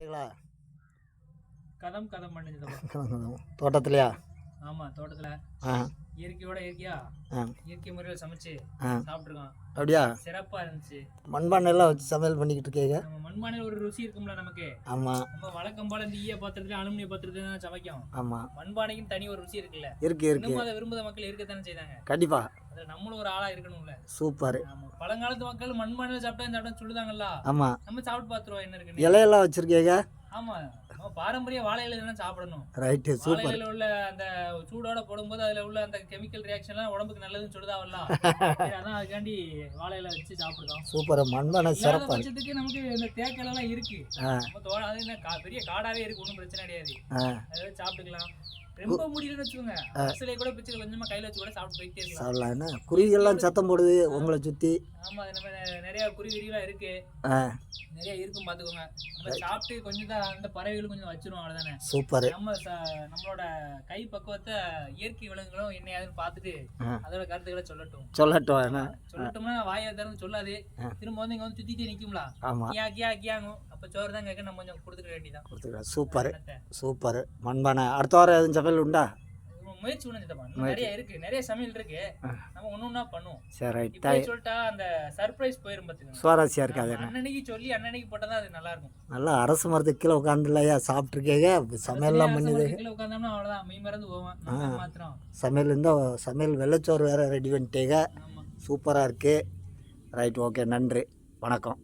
சரிங்களா கதம் கதம் பண்ணிச்சதப்பா தோட்டத்துலையா? ஆமா தோட்டத்துல. இயற்கையோட இயற்கையா? இயற்கை முறையில் சமைச்சு ஆ. சாப்பிட்டுருக்கோம் அப்படியா? சிறப்பா இருந்துச்சு. மண்பானையெல்லாம் வச்சு சமையல் பண்ணிக்கிட்டு இருக்கீங்க. நம்ம மண்பானையில் ஒரு ருசி இருக்கும்ல நமக்கு. ஆமாம் நம்ம வழக்கம் போல இந்த ஈய பாத்திரத்துல அலுமினிய பாத்திரத்துல தான் சமைக்கும். ஆமாம் மண்பானைக்கும் தனி ஒரு ருசி இருக்குல்ல. இருக்கு இருக்கு. அதை விரும்புத மக்கள் இருக்கத்தானே செய்தாங்க கண்டிப்பாக அதுல நம்மளும் ஒரு ஆளா இருக்கணும்ல. சூப்பர். ஆமா. பழங்காலத்து மக்கள் மண்பானையில சாப்பிட்டா சாப்பிட்டா சொல்லுதாங்கல்ல. ஆமாம் நம்ம சாப்பிட்டு பார்த்துருவோம் என்ன இருக்குன்னு. இலையெல்லாம் வச்சுருக்கீங்க? ஆமா. பாரம்பரிய வாழை இலையில தான் சாப்பிடணும். வாழை சூப்பர். இலையில உள்ள அந்த சூடோட போடும்போது அதுல உள்ள அந்த கெமிக்கல் ரியாக்ஷன்லாம் உடம்புக்கு நல்லதுன்னு சொல்லுதாவல்ல. அதான் அதுக்காண்டி வாழை இலை வச்சு சாப்பிடுறோம். சூப்பர். மண்பானை இருக்கு பட்சத்துக்கு நமக்கு இந்த தேக்கல் எல்லாம் இருக்கு நம்ம தோட அது என்ன கா- பெரிய காடாவே இருக்கு ஒன்றும் பிரச்சனை கிடையாது. அதை சாப்பிட்டுக்கலாம். ரொம்ப முடியலன்னு வச்சுக்கோங்க. கூட பிச்சு கொஞ்சமா கையில வச்சு கூட சாப்பிட்டு போயிட்டே இருக்கலாம். சாப்பிடலாம் என்ன குருவிகள்லாம் சத்தம் போடுது உங்களை சுற்றி ஆமா நம்ம நிறைய குருவிலாம் இருக்கு. நிறைய இருக்கும் பாத்துக்கோங்க. நம்ம சாப்பிட்டு கொஞ்சம் தான் அந்த பறவைகளும் கொஞ்சம் வச்சிரும் அவ்வளவுதானே? சூப்பர். நம்ம நம்மளோட கை பக்குவத்தை இயற்கை விலங்குகளும் என்ன ஏதுன்னு பார்த்துட்டு. அதோட கருத்துக்களை சொல்லட்டும். சொல்லட்டும் என்ன சொல்லட்டோம்னா வாயை திறந்து சொல்லாது. திரும்ப வந்து இங்க வந்து சுத்திட்டே நிக்கும்ல? கியா கியா கியாங்கும். அப்ப சோறு தான் கேட்க நம்ம கொஞ்சம் கொடுத்துக்க வேண்டியதான் கொடுத்துருக்கேன் சூப்பர்? சூப்பர். மண்பானை. அடுத்த வாரம் எதுவும் சமையல் உண்டா? முயற்சி பண்ணி நிறைய இருக்கு. நிறைய சமையல் இருக்கு. நம்ம ஒண்ணு ஒண்ணா பண்ணுவோம். சரி ரைட் சொல்லிட்டா அந்த சர்ப்ரைஸ் போயிரும் பாத்துக்கோங்க. சுவாரஸ்யம் இருக்காது அன்னன்னைக்கு சொல்லி அன்னன்னைக்கு போட்டா தான் அது நல்லா இருக்கும் நல்லா அரசு மரத்துக்கு கீழே உட்காந்துலையா சாப்பிட்ருக்கீங்க சமையல்லாம் பண்ணது கீழே உட்காந்தோம்னா அவ்வளவுதான். மெய் மறந்து போவேன் மாத்திரம். சமையல் இருந்தால் சமையல் வெள்ளைச்சோறு வேறு ரெடி பண்ணிட்டீங்க. சூப்பராக இருக்குது ரைட் ஓகே நன்றி. வணக்கம்.